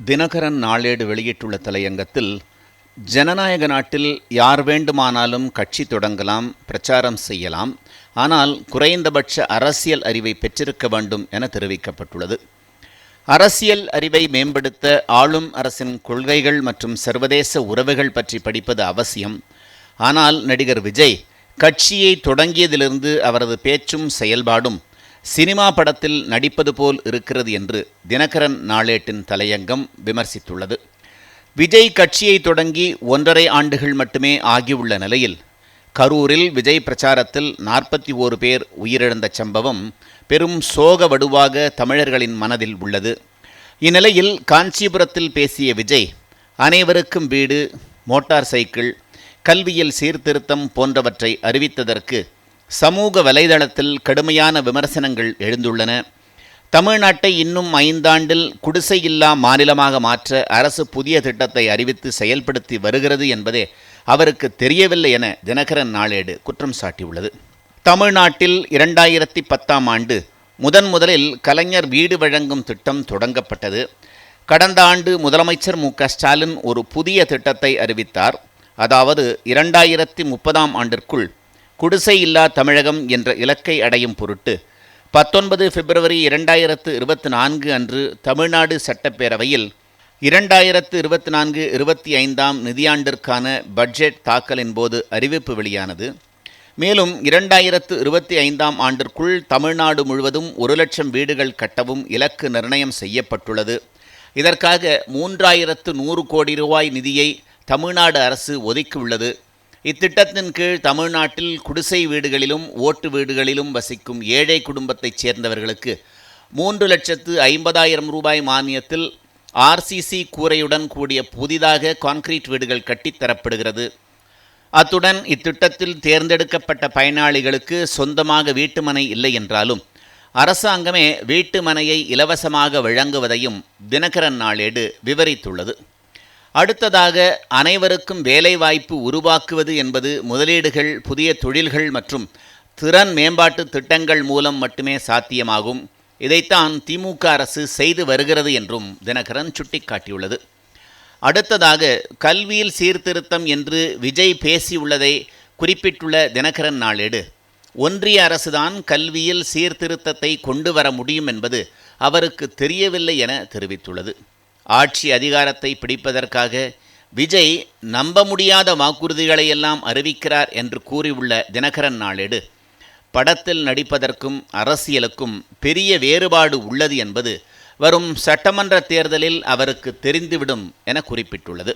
தினகரன் நாளேடு வெளியிட்டுள்ள தலையங்கத்தில் ஜனநாயக நாட்டில் யார் வேண்டுமானாலும் கட்சி தொடங்கலாம் பிரச்சாரம் செய்யலாம் ஆனால் குறைந்தபட்ச அரசியல் அறிவை பெற்றிருக்க வேண்டும் என தெரிவிக்கப்பட்டுள்ளது. அரசியல் அறிவை மேம்படுத்த ஆளும் அரசின் கொள்கைகள் மற்றும் சர்வதேச உறவுகள் பற்றி படிப்பது அவசியம். ஆனால் நடிகர் விஜய் கட்சியை தொடங்கியதிலிருந்து அவரது பேச்சும் செயல்பாடும் சினிமா படத்தில் நடிப்பது போல் இருக்கிறது என்று தினகரன் நாளேட்டின் தலையங்கம் விமர்சித்துள்ளது. விஜய் கட்சியை தொடங்கி ஒன்றரை ஆண்டுகள் மட்டுமே ஆகியுள்ள நிலையில் கரூரில் விஜய் பிரச்சாரத்தில் நாற்பத்தி ஓரு பேர் உயிரிழந்த சம்பவம் பெரும் சோக வடுவாக தமிழர்களின் மனதில் உள்ளது. இந்நிலையில் காஞ்சிபுரத்தில் பேசிய விஜய் அனைவருக்கும் வீடு மோட்டார் சைக்கிள் கல்வியில் சீர்திருத்தம் போன்றவற்றை அறிவித்ததற்கு சமூக வலைதளத்தில் கடுமையான விமர்சனங்கள் எழுந்துள்ளன. தமிழ்நாட்டை இன்னும் ஐந்தாண்டில் குடிசையில்லா மாநிலமாக மாற்ற அரசு புதிய திட்டத்தை அறிவித்து செயல்படுத்தி வருகிறது என்பதே அவருக்கு தெரியவில்லை என தினகரன் நாளேடு குற்றம் சாட்டியுள்ளது. தமிழ்நாட்டில் இரண்டாயிரத்தி பத்தாம் ஆண்டு முதன் முதலில் கலைஞர் வீடு வழங்கும் திட்டம் தொடங்கப்பட்டது. கடந்த ஆண்டு முதலமைச்சர் மு க ஸ்டாலின் ஒரு புதிய திட்டத்தை அறிவித்தார். அதாவது இரண்டாயிரத்தி முப்பதாம் ஆண்டிற்குள் குடிசை இல்லா தமிழகம் என்ற இலக்கை அடையும் பொருட்டு பத்தொன்பது பிப்ரவரி இரண்டாயிரத்து இருபத்தி நான்கு அன்று தமிழ்நாடு சட்டப்பேரவையில் இரண்டாயிரத்து இருபத்தி நான்கு இருபத்தி ஐந்தாம் நிதியாண்டிற்கான பட்ஜெட் தாக்கலின் போது அறிவிப்பு வெளியானது. மேலும் இரண்டாயிரத்து இருபத்தி ஐந்தாம் ஆண்டிற்குள் தமிழ்நாடு முழுவதும் ஒரு லட்சம் வீடுகள் கட்டவும் இலக்கு நிர்ணயம் செய்யப்பட்டுள்ளது. இதற்காக மூன்றாயிரத்து நூறு கோடி ரூபாய் நிதியை தமிழ்நாடு அரசு ஒதுக்கியுள்ளது. இத்திட்டத்தின் கீழ் தமிழ்நாட்டில் குடிசை வீடுகளிலும் ஓட்டு வீடுகளிலும் வசிக்கும் ஏழை குடும்பத்தைச் சேர்ந்தவர்களுக்கு மூன்று லட்சத்து ஐம்பதாயிரம் ரூபாய் மானியத்தில் ஆர்சிசி கூரையுடன் கூடிய புதிதாக கான்கிரீட் வீடுகள் கட்டித்தரப்படுகிறது அத்துடன் இத்திட்டத்தில் தேர்ந்தெடுக்கப்பட்ட பயனாளிகளுக்கு சொந்தமாக வீட்டுமனை இல்லை என்றாலும் அரசாங்கமே வீட்டுமனையை இலவசமாக வழங்குவதையும் தினகரன் நாளேடு விவரித்துள்ளது. அடுத்ததாக அனைவருக்கும் வேலைவாய்ப்பு உருவாக்குவது என்பது முதலீடுகள் புதிய தொழில்கள் மற்றும் திறன் மேம்பாட்டு திட்டங்கள் மூலம் மட்டுமே சாத்தியமாகும். இதைத்தான் திமுக அரசு செய்து வருகிறது என்றும் தினகரன் சுட்டிக்காட்டியுள்ளது. அடுத்ததாக கல்வியில் சீர்திருத்தம் என்று விஜய் பேசியுள்ளதை குறிப்பிட்டுள்ள தினகரன் நாளேடு. ஒன்றிய அரசுதான் கல்வியில் சீர்திருத்தத்தை கொண்டு வர முடியும் என்பது அவருக்கு தெரியவில்லை என தெரிவித்துள்ளது. ஆட்சி அதிகாரத்தை பிடிப்பதற்காக விஜய் நம்ப முடியாத வாக்குறுதிகளை எல்லாம் அறிவிக்கிறார் என்று கூறியுள்ள தினகரன் நாளேடு. படத்தில் நடிப்பதற்கும் அரசியலுக்கும் பெரிய வேறுபாடு உள்ளது என்பது வரும் சட்டமன்ற தேர்தலில் அவருக்கு தெரிந்துவிடும் என குறிப்பிட்டுள்ளது.